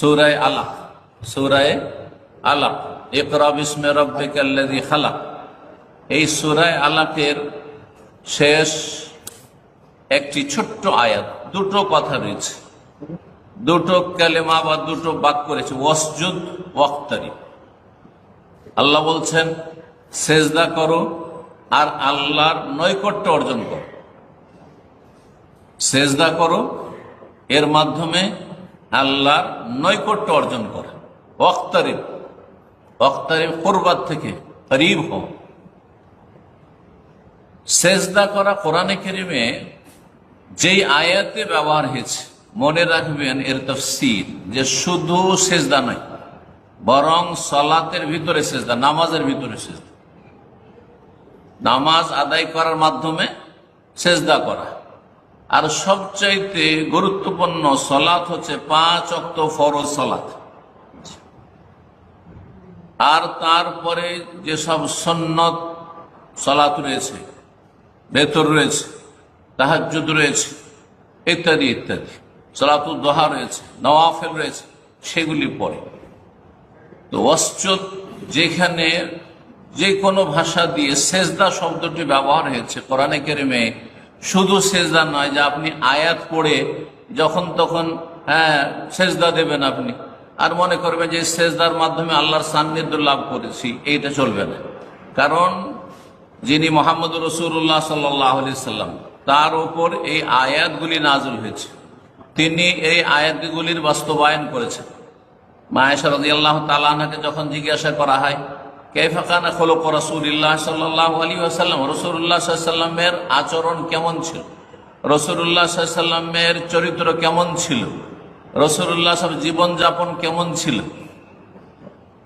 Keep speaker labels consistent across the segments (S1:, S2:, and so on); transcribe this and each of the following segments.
S1: সুরায় আলাক সুরায় আলাক। ইকরা বিস্মে রব্বিকাল্লাযী খালাক। এই সুরায় আলাকের শেষ একটি ছোট্ট আয়াত, দুটো কথা রয়েছে। দুটো কালেমা বা দুটো বাক্য রয়েছে ওয়াসজুদ ওয়াক্তারি আল্লাহ বলছেন, সেজদা করো আর আল্লাহর নৈকট্য অর্জন করো। সেজদা করো, এর মাধ্যমে আল্লাহর নৈকট্য অর্জন করে। অখতারিব অখতারিব কোরবাদ থেকে করিব হও। সেজদা করা কোরআনে কেরিমে যেই আয়াতে ব্যবহার হয়েছে, মনে রাখবেন এর তফসির যে শুধু সেজদা নয়, বরং সলাতের ভিতরে সেজদা, নামাজের ভিতরে সেজদা। নামাজ আদায় করার মাধ্যমে সেজদা করা। আর সবচাইতে গুরুত্বপূর্ণ সলাৎ হচ্ছে পাঁচ অক্ত ফরজ সলাৎ আর তারপরে যেসব সন্ন্যত সলাৎ রয়েছে বেতর রয়েছে তাহাজুদ রয়েছে, ইত্যাদি ইত্যাদি, সলাতুল দোহা রয়েছে, নওয়াফেল রয়েছে, সেগুলি পড়ে। তো অশ্চত যেখানে যে কোনো ভাষা দিয়ে সেজদা শব্দটি ব্যবহার হয়েছে কোরআনে কেরিমে শুধু সেজদা নয়, যে আপনি আয়াত পড়ে যখন তখন হ্যাঁ সেজদা দেবেন আপনি। আর মনে করবেন যে সেজদার মাধ্যমে আল্লাহর সান্নিধ্য লাভ করেছি, এইটা চলবে না। কারণ যিনি মোহাম্মদ রসুল্লাহ সাল্লাহ সাল্লাম, তার উপর এই আয়াতগুলি নাজল হয়েছে। তিনি এই আয়াতগুলির বাস্তবায়ন করেছেন। মায়েশা রাজি আল্লাহ তালাহাকে যখন জিজ্ঞাসা করা হয় কেফাকানা খোলক রসুল্লাহ সাল্লাহ আলী আসাল্লাম রসুল্লাহ সাল্লামের আচরণ কেমন ছিল? রসুল্লাহ সাল্লামের চরিত্র কেমন ছিল? রসুল্লাহ সব জীবনযাপন কেমন ছিল?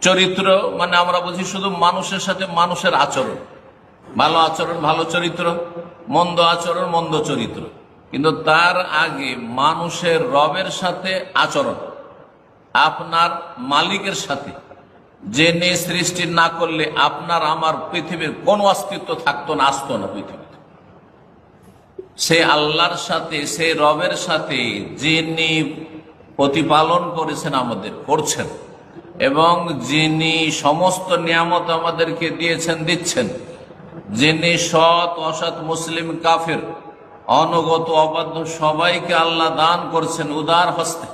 S1: চরিত্র মানে আমরা বুঝি শুধু মানুষের সাথে মানুষের আচরণ। ভালো আচরণ, ভালো চরিত্র, মন্দ আচরণ, মন্দ চরিত্র। কিন্তু তার আগে মানুষের রবের সাথে আচরণ, আপনার মালিকের সাথে। জেনে সৃষ্টি না করলে আপনার আমার পৃথিবীর কোন অস্তিত্ব থাকতো না, আসতো না পৃথিবীতে। সে আল্লাহর সাথে, সে রবের সাথে যিনি প্রতিপালন করেছেন আমাদের, করছেন। এবং যিনি সমস্ত নিয়ামত আমাদেরকে দিয়েছেন, দিচ্ছেন। যিনি সৎ, অসৎ, মুসলিম, কাফের, অনুগত, অবাধ্য সবাইকে আল্লাহ দান করছেন উদার হস্তে।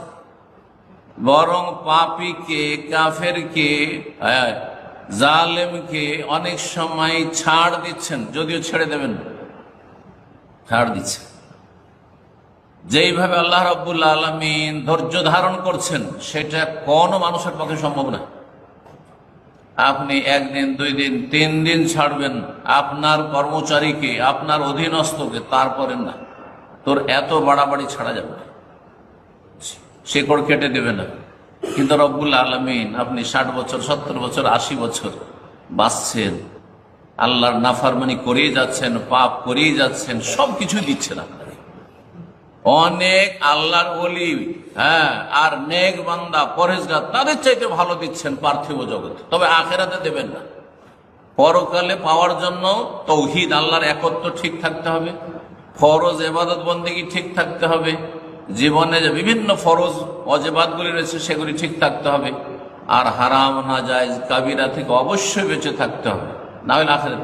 S1: বরং পাপিকে, কাফেরকে জালেমকে অনেক সময় ছাড় দিচ্ছেন, যদিও ছেড়ে দেবেন ছাড় দিচ্ছেন। যেইভাবে আল্লাহ রব্বুল আলমিন ধৈর্য ধারণ করছেন, সেটা কোনো মানুষের পক্ষে সম্ভব না। আপনি একদিন, দুই দিন, তিন দিন ছাড়বেন, আপনার কর্মচারীকে, আপনার অধীনস্থকে, তারপরে না, তোর এত বাড়াবাড়ি ছাড়া যাবে না। শেকড় কেটে দেবে না। কিন্তু রব্বুল আলমিন আপনি ষাট বছর, সত্তর বছর, আশি বছর বাঁচছেন। আল্লাহর নাফারমানি করেই যাচ্ছেন, পাপ করেই যাচ্ছেন সব কিছু দিচ্ছেন আপনার অনেক আল্লাহর বলি হ্যাঁ আর নেক বান্দা পরেশগার তাদের চাইতে ভালো দিচ্ছেন পার্থিব জগতে তবে আখেরাতে দেবেন না। পরকালে পাওয়ার জন্য তৌহিদ, আল্লাহর একত্র ঠিক থাকতে হবে। ফরজ, এবাদত, বন্দিগি ঠিক থাকতে হবে। জীবনে যে বিভিন্ন ফরজ অজেবাদগুলি রয়েছে, সেগুলি ঠিক থাকতে হবে। আর হারাম না যায় কাবিরা থেকে অবশ্যই বেঁচে থাকতে হবে। না হলে আখেরাত